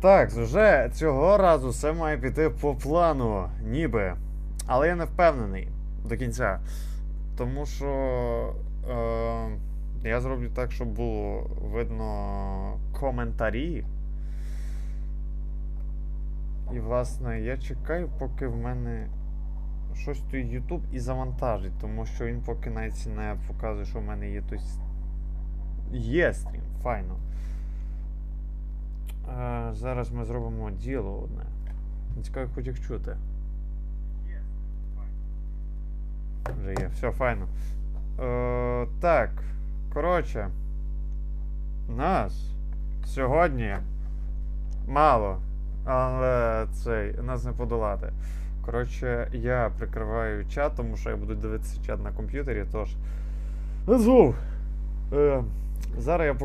Так, вже цього разу все має піти по плану, ніби. Але я не впевнений до кінця. Тому що е, я зроблю так, щоб було видно коментарі. І, власне, я чекаю, поки в мене щось той YouTube і завантажить, тому що він поки навіть не показує, що в мене є той. Є стрім, файно. Зараз ми зробимо діло одне. Цікаво, хоч їх чути. Вже є, все файно. Е, так, коротше, нас сьогодні мало, але цей, нас не подолати. Коротше, я прикриваю чат, тому що я буду дивитися чат на комп'ютері, тож. Е, зараз я покажу.